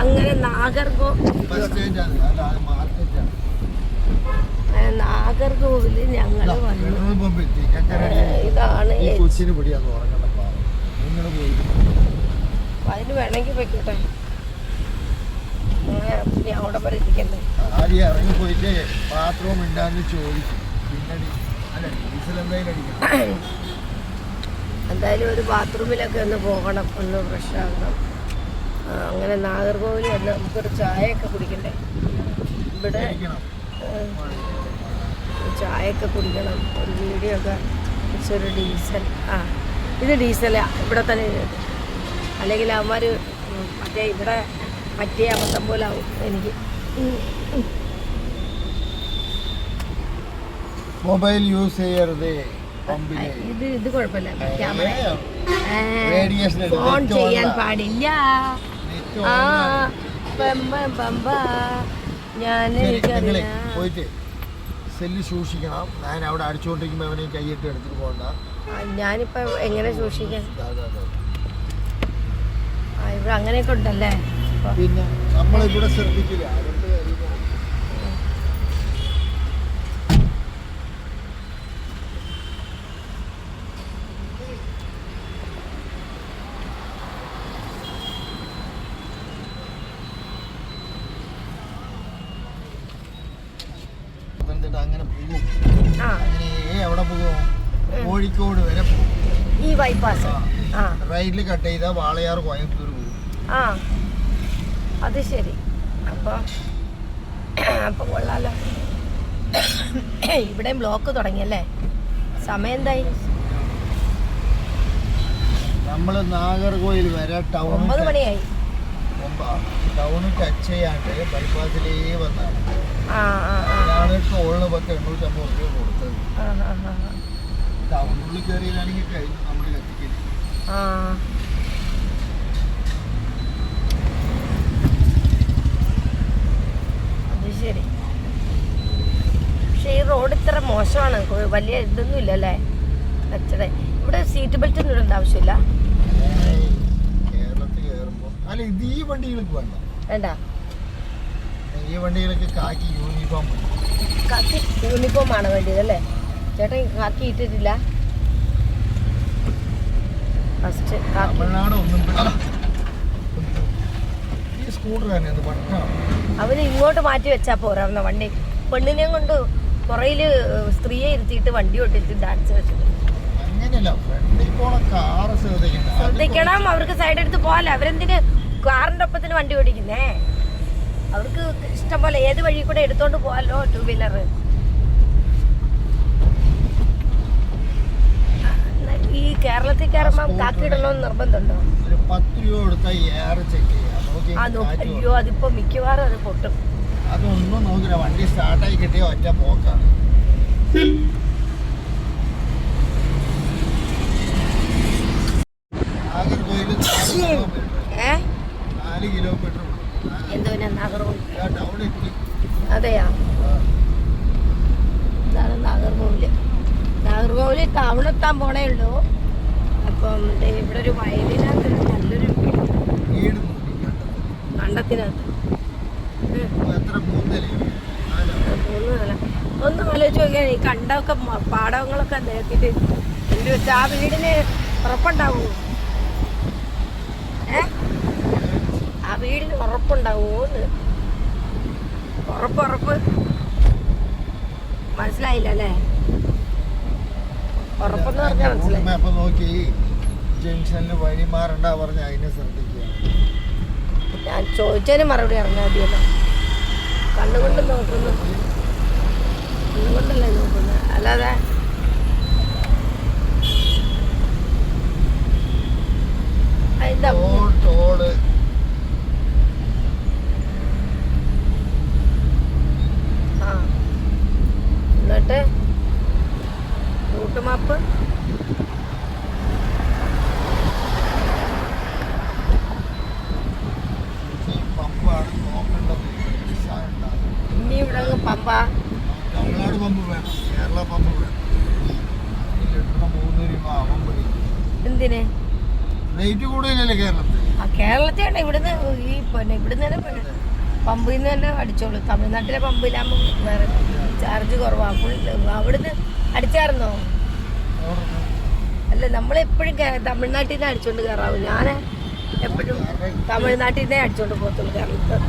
അങ്ങനെ നാഗർകോ നാഗർകോവിൽ ചക്കരടി ഇതാണ് അതിന് വേണമെങ്കിൽ വെക്കട്ടെ ഞാൻ ഇനി അവിടെ വരെ ഇരിക്കണ്ടേ? ആദ്യം ഇറങ്ങി പോയിട്ട് ബാത്റൂം ഉണ്ടാന്ന് ചോദിക്കും എന്തായാലും ഒരു ബാത്റൂമിലൊക്കെ ഒന്ന് പോകണം. ഒന്ന് ഫ്രഷ് ആകണം അങ്ങനെ നാഗർകോവിൽ വന്ന് നമുക്കൊരു ചായയൊക്കെ കുടിക്കണ്ടേ? ഇവിടെ ചായയൊക്കെ കുടിക്കണം. ഒരു വീഡിയോ ഒക്കെ ഒരു ഡീസൽ ആ ഇത് ഡീസലാ ഇവിടെ തന്നെ അല്ലെങ്കിൽ അവന്മാർ മറ്റേ ഇവിടെ മറ്റേ അബദ്ധം പോലെ ആവും എനിക്ക്. മൊബൈൽ യൂസ് ചെയ്യരുത് ഇത് ഇത് കുഴപ്പമില്ല. ക്യാമറ. ഫോൺ ചെയ്യാൻ പാടില്ല. ആ. പമ്പ പമ്പ ഞാൻ നിങ്ങളെ പോയിട്ട് സെല്ല് സൂക്ഷിക്കണം. ഞാൻ അവിടെ അടിച്ചുകൊണ്ടിരിക്കുമ്പോൾ അവനെ കൈയിട്ട് എടുത്തിട്ട് പോകണ്ട. ഞാനിപ്പോ എങ്ങനെ സൂക്ഷിക്കാം ഇവിടെ അങ്ങനെയൊക്കെ ഉണ്ടല്ലേ? പിന്നെ നമ്മളിവിടെ ശ്രദ്ധിക്കില്ല. റൈറ്റിൽ കട്ട് ചെയ്താൽ വാളയാർ കോയമ്പത്തൂർ പോകും. ആ. അത് ശരി. അപ്പോൾ അപ്പോൾ കൊള്ളാലോ. ഇവിടെയും ബ്ലോക്ക് തുടങ്ങിയല്ലേ സമയം എന്തായി? നമ്മൾ നാഗർകോയിൽ വരെ ടൗൺ ഒമ്പത് മണിയായി. ടൗൺ ടച്ച് ചെയ്യാണ്ട് ബൈപ്പാസിലേ വന്നാണ്. അതാണ് ടോളിന് പത്ത് എണ്ണൂറ്റമ്പത് രൂപ കൊടുത്തത്. ടൗണിൽ കയറിയതാണെങ്കിൽ കഴിഞ്ഞു നമ്മൾ കത്തിക്കൽ. ആ അത് ശരി. പക്ഷെ ഈ റോഡ് ഇത്ര മോശമാണ്. വലിയ ഇതൊന്നും ഇല്ലല്ലേ ഇവിടെ സീറ്റ് ബെൽറ്റ് ഒന്നും ഇടേണ്ട ആവശ്യമില്ല? അല്ല ഇത് ഈ വണ്ടികൾക്ക് വേണ്ട. വേണ്ട. ഈ വണ്ടികൾക്ക് കാക്കി യൂണിഫോം കാക്കി യൂണിഫോം ആണ് ചേട്ടൻ കാക്കി ഇട്ടിട്ടില്ല. ഫസ്റ്റ് തമിഴ്നാട് ഒന്നും. ഈ സ്കൂട്ടർ തന്നെ അത് ഇങ്ങോട്ട് മാറ്റി വെച്ചാ പോരാർന്ന വണ്ടി പെണ്ണിനെ കൊണ്ട് പുറയിൽ സ്ത്രീയെ ഇരുത്തിയിട്ട് വണ്ടി ഓട്ടിച്ച് ഡാൻസ് വെച്ചു ശ്രദ്ധിക്കണം. അവർക്ക് സൈഡ് എടുത്ത് പോകാല്ലോ അവരെന്തിന് കാറിന്റെ ഒപ്പത്തിന് വണ്ടി ഓടിക്കുന്നേ? അവർക്ക് ഇഷ്ടം പോലെ ഏത് വഴി കൂടെ എടുത്തോണ്ട് പോകാലോ? ടൂ വീലർ ഈ കേരളത്തിൽ കയറുമ്പോൾ കാക്കി ഇടണമെന്ന് നിർബന്ധമുണ്ടോ? ഒരു പത്ത് രൂപ കൊടുത്താൽ എയർ ചെക്ക് ചെയ്യാം. അയ്യോ അതിപ്പോ മിക്കവാറും അത് പൊട്ടും. അതൊന്നും നോക്കില്ല വണ്ടി സ്റ്റാർട്ടായി കിട്ടിയ ഒറ്റ പോക്കാണ് നാഗർകോയിൽ ഏ നാല് കിലോമീറ്റർ എന്തോനാ നാഗർകോവിൽ ടൗൺ എത്തി അതെയാ ഇതാണ് നാഗർകോവിൽ നാഗർകോവിൽ ടൗൺ എത്താൻ പോണേ ഉള്ളൂ. അപ്പം ഇവിടെ ഒരു വയലിനകത്ത് നല്ലൊരു ഒന്നും കണ്ടത്തിനകത്ത്. ആലോചിച്ച് നോക്കിയാൽ ഈ കണ്ടൊക്കെ പാടവങ്ങളൊക്കെ പാടങ്ങളൊക്കെ നിരത്തിട്ട് എന്ത് വെച്ചാൽ ആ വീടിന് ഉറപ്പുണ്ടാവൂ? ഏ? ആ വീടിന് ഉറപ്പുണ്ടാവൂന്ന്? ഉറപ്പ് ഉറപ്പ്. മനസ്സിലായില്ല അല്ലേ? ഉറപ്പെന്ന് പറഞ്ഞാൽ ഞാൻ മനസ്സിലായി. നോക്കി ജംഗ്ഷനിൽ വഴി മാറണ്ട പറഞ്ഞ അതിനെ ശ്രദ്ധിക്കുക. ഞാൻ ചോദിച്ചതിന് മറുപടി അറിഞ്ഞാൽ മതിയല്ലോ. കണ്ണുകൊണ്ട് നോക്കുന്നു. കണ്ണുകൊണ്ടല്ലേ നോക്കുന്നത്? അല്ലാതെ എന്നിട്ട്? Route map. ഇനി ഇവിടെ പമ്പ. തമിഴ്നാട് പമ്പ് വേണം കേരള പമ്പ് വേണം ഈ ലിറ്ററിന് മൂന്ന് രൂപ അവൻ പിടിക്കും എന്തിന്? റേറ്റ് കൂടുതലല്ലേ കേരളത്തിൽ ആ കേരളത്തിൽ ഇവിടുന്ന് ഈ പിന്നെ ഇവിടുന്ന് തന്നെ പമ്പിൽ നിന്ന് തന്നെ അടിച്ചോളൂ. തമിഴ്നാട്ടിലെ പമ്പിലാകുമ്പോൾ വേറെ ചാർജ് കുറവാണ് ഫുൾ അവിടുന്ന് അടിച്ചായിരുന്നോ? അല്ല നമ്മളെപ്പോഴും തമിഴ്നാട്ടിൽ നിന്ന് അടിച്ചോണ്ട് കയറാവും ഞാൻ എപ്പോഴും തമിഴ്നാട്ടിൽ നിന്നേ അടിച്ചോണ്ട് പോകത്തുള്ളൂ കേരളത്തിൽ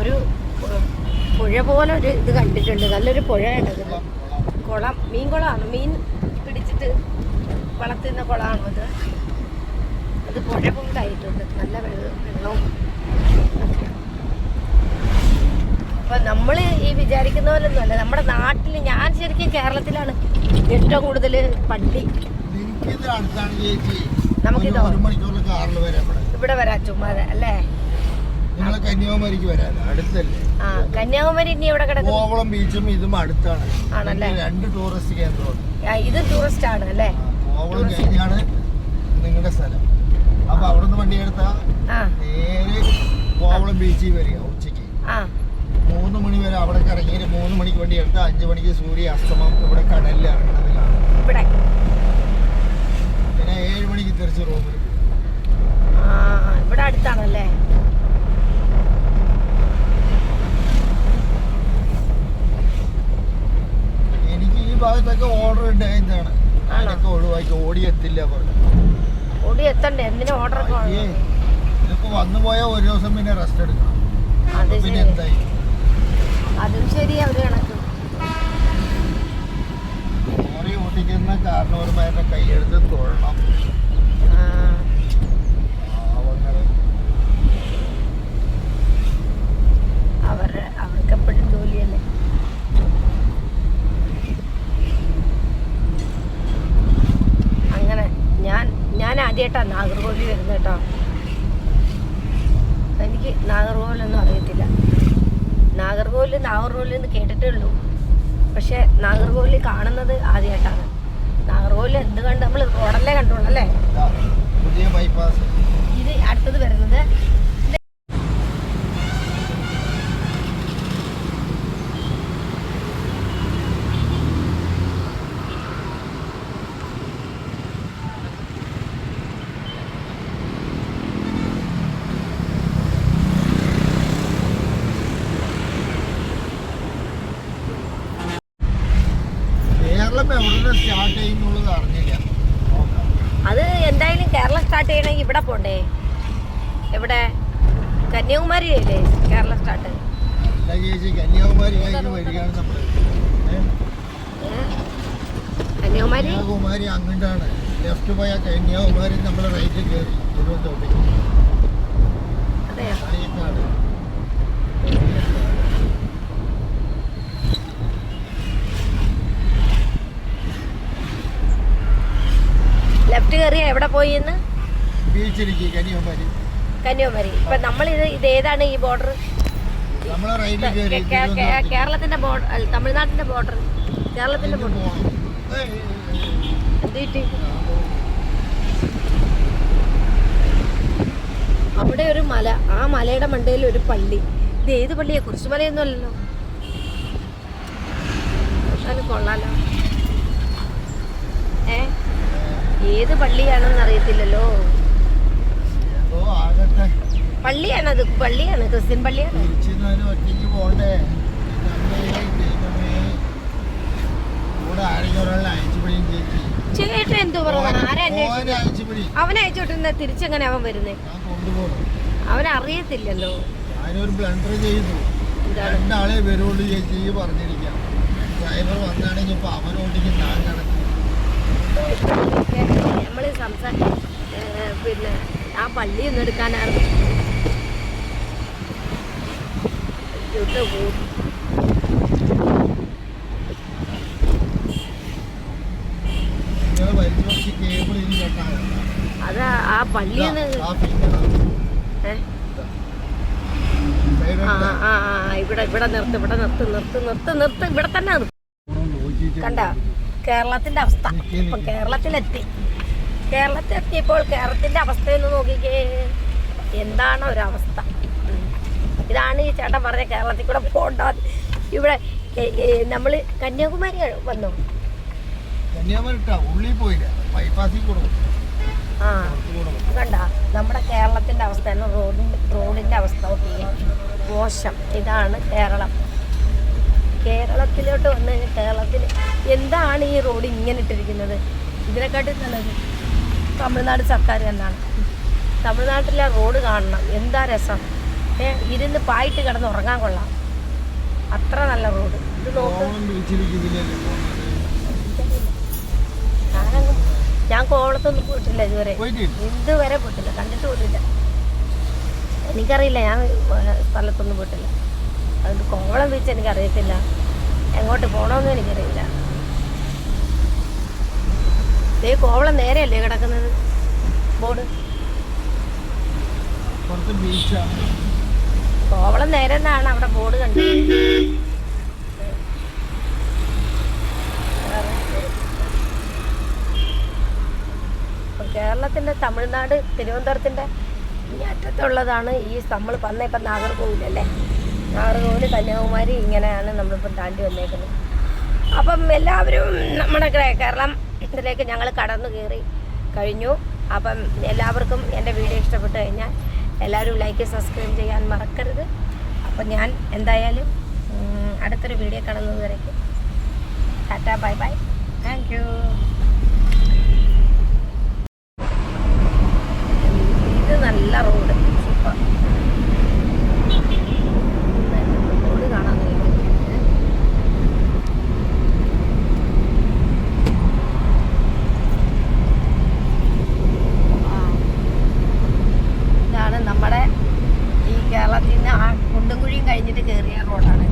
ഒരു പുഴ പോലെ ഒരു ഇത് കണ്ടിട്ടുണ്ട്. നല്ലൊരു പുഴയാണ് ഇത് കുളം മീൻ കുളമാണ്. മീൻ പിടിച്ചിട്ട് വളർത്തുന്ന കുളമാണ് ഇത് അത് പുഴ കൊണ്ടായിട്ടുണ്ട്. നല്ല വെള്ളം വെള്ളവും അപ്പൊ നമ്മൾ ഈ വിചാരിക്കുന്ന പോലൊന്നും അല്ല. നമ്മുടെ നാട്ടിൽ ഞാൻ ശരിക്കും കേരളത്തിലാണ് ഏറ്റവും കൂടുതൽ പള്ളി. നമുക്കിതോ? ഇവിടെ. വരാ ചുമ്മാ ചുമ്മാതെ അല്ലേ? കന്യാകുമാരിക്ക് വരാൻ അടുത്തല്ലേ? ആ കന്യാകുമാരി ഇനി എവിടെ കിടക്കും കോവളം ബീച്ചും ഇതും അടുത്താണ്. ആണല്ലേ? രണ്ട് ടൂറിസ്റ്റ് കേന്ദ്രമുണ്ട്. ഇത് ടൂറിസ്റ്റ് ആണ് അല്ലേ കോവളം കഴിഞ്ഞാണ് നിങ്ങളുടെ സ്ഥലം. അപ്പൊ അവിടെ നിന്ന് വണ്ടി എടുത്താ നേരെ കോവളം ബീച്ചിൽ വരിക ഉച്ചയ്ക്ക് മൂന്ന് മണി വരെ അവിടെ ഇറങ്ങി മൂന്ന് മണിക്ക് വണ്ടി എടുത്താൽ അഞ്ചു മണിക്ക് സൂര്യ അസ്തമം ഇവിടെ കടലിൽ ഇറങ്ങണത് ഇവിടെ. പിന്നെ ഏഴ് മണിക്ക് തിരിച്ച് റൂമിൽ ഇവിടെ അടുത്താണല്ലേ? എനിക്ക് ഈ ഭാഗത്തൊക്കെ ഓർഡർ ഉണ്ടായിരുന്നാണ്? അതൊക്കെ ഒഴിവാക്കി ഓടിയെത്തില്ല പറഞ്ഞു. ഓടി എത്തണ്ടേ? എന്തിനാ ഓർഡർ ഇതിപ്പോ വന്നു പോയാൽ ഒരു ദിവസം പിന്നെ റെസ്റ്റ് എടുക്കണം. അത് പിന്നെ എന്തായി? അതും ശരി അവർ കണക്ക്. ലോറി ഓടിക്കുന്ന കാരണവന്മാരുടെ കൈയെടുത്ത് തൊഴണം. അവരുടെ അവർക്ക് എപ്പോഴും ജോലിയല്ലേ അങ്ങനെ ഞാൻ ഞാൻ ആദ്യമായിട്ടാണ് നാഗർകോവിൽ വരുന്നത് കേട്ടോ. എനിക്ക് നാഗർകോവിലൊന്നും അറിയത്തില്ല. നാഗർകോവിൽ നാഗർകോവിൽ എന്ന് കേട്ടിട്ടേ ഉള്ളൂ. പക്ഷെ നാഗർകോവിൽ കാണുന്നത് ആദ്യമായിട്ടാണ് നാഗർകോവിൽ എന്ത് കണ്ട് നമ്മൾ റോഡല്ലേ കണ്ടുള്ളൂ അല്ലേ? പുതിയ ബൈപ്പാസ് ഇത് അടുത്തത് വരുന്നത് കേരളം എവിടെ സ്റ്റാർട്ട് ചെയ്യുന്നുള്ളത് അറിഞ്ഞില്ല നോക്കാം അത് എന്തായാലും കേരളം സ്റ്റാർട്ട് ചെയ്യണമെങ്കിൽ ഇവിടെ പോണ്ടേ എവിടെ കന്യാകുമാരി അല്ലേ കേരള സ്റ്റാർട്ട് കന്യാകുമാരി? അങ്ങോട്ടാണ്. ലെഫ്റ്റ് പോയാൽ കന്യാകുമാരി നമ്മൾ റൈറ്റ് കയറി തിരുവനന്തപുരത്തേക്ക്. അതെയോ? പാലക്കാട് ലെഫ്റ്റ് കയറിയ എവിടെ പോയി എന്ന് ബീച്ചിലേക്ക് കന്യാകുമാരി. കന്യാകുമാരി. ഇപ്പൊ നമ്മൾ ഇത് ഇത് ഏതാണ് ഈ ബോർഡർ കേരളത്തിന്റെ ബോർഡർ തമിഴ്നാട്ടിന്റെ ബോർഡർ കേരളത്തിന്റെ ബോർഡർ പോണം. ഏയ്, ഏയ്, ഏയ്. എന്ത് കിട്ടി? ആ, പോണം. അവിടെ ഒരു മല. ആ മലയുടെ മണ്ടയിൽ ഒരു പള്ളി. ഇത് ഏത് പള്ളിയാ? കുരിശുമലയൊന്നും അല്ലല്ലോ. അത് കൊള്ളാലോ. ഏ? ഏത് പള്ളിയാണെന്ന് അറിയത്തില്ലല്ലോ. എന്തോ അത് പള്ളിയാണ് ക്രിസ്ത്യൻ പള്ളിയാണ്. ഒറ്റയ്ക്ക് പോണ്ടേ ചേട്ടൻ എന്തോ പറഞ്ഞു? അവനെ അയച്ചോട്ടിരുന്ന തിരിച്ചെങ്ങനെ അവൻ വരുന്നേ? അവൻ അറിയത്തില്ലല്ലോ ഞാനൊരു ബ്ലണ്ടർ ചെയ്തു. രണ്ടാളെ വരുള്ളൂ ചേച്ചി പറഞ്ഞിരിക്കാം. ഡ്രൈവർ വന്നാണെങ്കിൽ ഇപ്പൊ അവനോട്ടിക്ക് ഞാൻ കണക്ക് നമ്മൾ സംസാര പിന്നെ പള്ളി ഒന്ന് എടുക്കാനായിരുന്നു അതാ ആ ആ, ഇവിടെ ഇവിടെ നിർത്ത് ഇവിടെ നിർത്ത് നിർത്ത് നിർത്ത് നിർത്ത് ഇവിടെ തന്നെ നിർത്ത്. കണ്ട? കേരളത്തിന്റെ അവസ്ഥ. ഇപ്പൊ കേരളത്തിലെത്തി. കേരളത്തിലെത്തിയപ്പോൾ കേരളത്തിന്റെ അവസ്ഥയെന്ന് നോക്കിക്കേ. എന്താണ് ഒരവസ്ഥ. ഇതാണ് ഈ ചേട്ടൻ പറഞ്ഞ കേരളത്തിൽ കൂടെ പോകണ്ട ഇവിടെ നമ്മൾ കന്യാകുമാരി വന്നു? ആ കണ്ട? നമ്മുടെ കേരളത്തിന്റെ അവസ്ഥ റോഡിന്റെ റോഡിന്റെ അവസ്ഥ ഓക്കെ മോശം. ഇതാണ് കേരളം. കേരളത്തിലോട്ട് വന്നു കഴിഞ്ഞാൽ കേരളത്തിൽ എന്താണ് ഈ റോഡ് ഇങ്ങനെ ഇട്ടിരിക്കുന്നത്? ഇതിനെക്കാട്ടി നല്ലത് തമിഴ്നാട് സർക്കാർ തന്നെയാണ്. തമിഴ്നാട്ടിലെ റോഡ് കാണണം. എന്താ രസം? ഏ ഇരുന്ന് പായിട്ട് കിടന്ന് ഉറങ്ങാൻ കൊള്ളാം. അത്ര നല്ല റോഡ്. ഇത് നോക്ക്. ഞാനങ്ങ് ഞാൻ കോവളത്തൊന്നും പോയിട്ടില്ല ഇതുവരെ. ഇതുവരെ പോയിട്ടില്ല. കണ്ടിട്ട് പോയിട്ടില്ല. എനിക്കറിയില്ല ഞാൻ സ്ഥലത്തൊന്നും പോയിട്ടില്ല. അതുകൊണ്ട് കോവളം ബീച്ച് എനിക്കറിയത്തില്ല. എങ്ങോട്ട് പോകണമെന്നും എനിക്കറിയില്ല. ദേ കോവളം നേരെയല്ലേ കിടക്കുന്നത്? ബോർഡ്. കോവളം നേരെ എന്നാണ് അവിടെ ബോർഡ് കണ്ടത്. കേരളത്തിന്റെ കേരളത്തിന്റെ തമിഴ്നാട് തിരുവനന്തപുരത്തിന്റെ അറ്റത്തുള്ളതാണ് ഈ നമ്മൾ വന്ന ഇപ്പം നാഗർകോവിലല്ലേ നാഗർകോവിൽ കന്യാകുമാരി ഇങ്ങനെയാണ് നമ്മളിപ്പം താണ്ടി വന്നേക്കുന്നത്. അപ്പം എല്ലാവരും നമ്മുടെ കേരളം ഇതിലേക്ക് ഞങ്ങൾ കടന്നു കയറി കഴിഞ്ഞു. അപ്പം എല്ലാവർക്കും എന്റെ വീഡിയോ ഇഷ്ടപ്പെട്ട് കഴിഞ്ഞാൽ എല്ലാവരും ലൈക്ക് സബ്സ്ക്രൈബ് ചെയ്യാൻ മറക്കരുത്. അപ്പം ഞാൻ എന്തായാലും അടുത്തൊരു വീഡിയോ കാണുന്നത് വരയ്ക്കും ടാറ്റ ബൈ ബൈ താങ്ക് കഴിഞ്ഞിട്ട് കയറിയ റോഡാണ്.